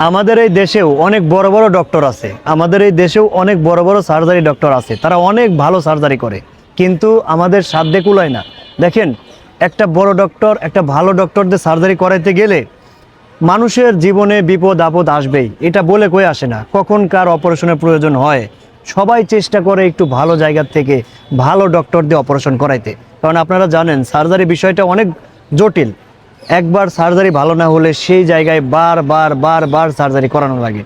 আমাদের এই দেশেও অনেক বড় বড় ডক্টর আছে। আমাদের এই দেশেও অনেক বড় বড় সার্জারি ডক্টর আছে। তারা অনেক ভালো সার্জারি করে। কিন্তু আমাদের সাধ্যে কুলায় না। দেখেন, একটা বড় ডক্টর একটা ভালো ডক্টরদের সার্জারি করাইতে গেলে মানুষের জীবনে বিপদ, আপদ আসবেই। এটা বলে কই আসে না। কখন কার অপারেশনের প্রয়োজন হয়? সবাই চেষ্টা করে একটু ভালো জায়গার থেকে ভালো ডক্টর দিয়ে অপারেশন করাইতে। কারণ আপনারা জানেন সার্জারি বিষয়টা অনেক জটিল। একবার সার্জারি ভালো না হলে সেই জায়গায় বার বার বার বার সার্জারি করানো লাগে।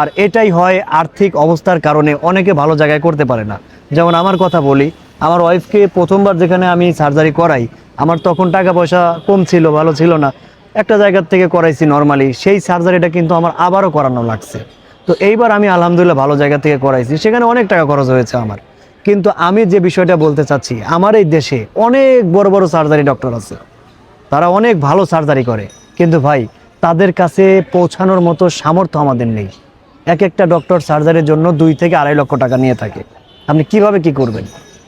আর এটাই হয় আর্থিক অবস্থার কারণে অনেকে ভালো জায়গায় করতে পারে না। যেমন আমার কথা বলি, আমার ওয়াইফকে প্রথমবার যেখানে আমি সার্জারি করাই, আমার তখন টাকা পয়সা কম ছিল, ভালো ছিল না। একটা জায়গার থেকে করাইছি নর্মালি সেই সার্জারিটা কিন্তু আমার আবারও করানো লাগছে। তো এইবার আমি আলহামদুলিল্লাহ ভালো জায়গা থেকে করাইছি, সেখানে অনেক টাকা খরচ হয়েছে আমার। কিন্তু আমি যে বিষয়টা বলতে চাচ্ছি, আমার এই দেশে অনেক বড় বড় সার্জারি ডক্টর আছে। তারা অনেক ভালো সার্জারি করে। কিন্তু ভাই, তাদের কাছে পৌঁছানোর মতো সামর্থ্য আমাদের নেই। এক একটা ডক্টর সার্জারির জন্য দুই থেকে আড়াই লক্ষ টাকা নিয়ে থাকে। আপনি কীভাবে কি করবেন?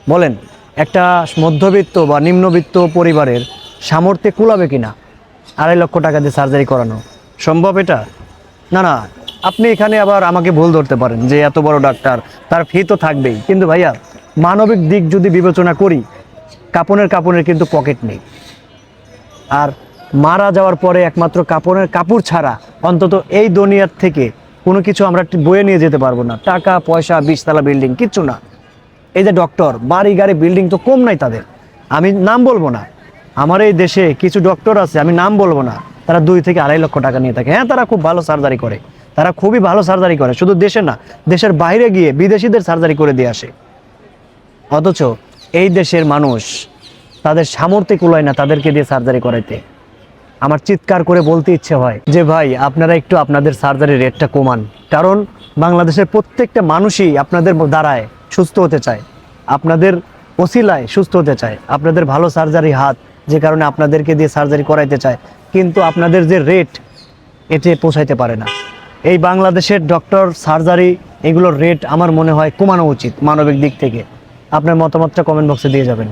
বলেন, একটা মধ্যবিত্ত বা নিম্নবিত্ত পরিবারের সামর্থ্যে কুলাবে কিনা? আড়াই লক্ষ টাকা দিয়ে সার্জারি করানো সম্ভব এটা? না না, আপনি এখানে আবার আমাকে ভুল ধরতে পারেন যে এত বড় ডাক্তার, তার ফি তো থাকবেই। কিন্তু ভাইয়া, মানবিক দিক যদি বিবেচনা করি, কাপনের কাপনের কিন্তু পকেট নেই। আর মারা যাওয়ার পরে একমাত্র কাপড়ের কাপড় ছাড়া অন্তত এই দুনিয়ার থেকে কোনো কিছু আমরা বয়ে নিয়ে যেতে পারব না। টাকা, পয়সা বিশতলা বিল্ডিং কিচ্ছু না। এই যে ডক্টর বাড়ি, গাড়ি বিল্ডিং তো কম নাই তাদের। আমি নাম বলব না। আমার এই দেশে কিছু ডক্টর আছে, আমি নাম বলব না। তারা দুই থেকে আড়াই লক্ষ টাকা নিয়ে থাকে। হ্যাঁ তারা খুব ভালো সার্জারি করে। তারা খুবই ভালো সার্জারি করে। শুধু দেশে না, দেশের বাইরে গিয়ে বিদেশিদের সার্জারি করে দিয়ে আসে। অথচ এই দেশের মানুষ তাদের সামর্থ্যে কুলায় না তাদেরকে দিয়ে সার্জারি করাইতে। আমার চিৎকার করে বলতে ইচ্ছে হয় যে, ভাই, আপনারা একটু আপনাদের সার্জারি রেটটা কমান। কারণ বাংলাদেশের প্রত্যেকটা মানুষই আপনাদের দ্বারায় সুস্থ হতে চায়। আপনাদের ওসিলায় সুস্থ হতে চায়। আপনাদের ভালো সার্জারি হাত যে কারণে আপনাদেরকে দিয়ে সার্জারি করাইতে চায়। কিন্তু আপনাদের যে রেট এতে পৌঁছাইতে পারে না। এই বাংলাদেশের ডক্টর সার্জারি এগুলোর রেট আমার মনে হয় কমানো উচিত মানবিক দিক থেকে। আপনার মতামতটা কমেন্ট বক্সে দিয়ে যাবেন।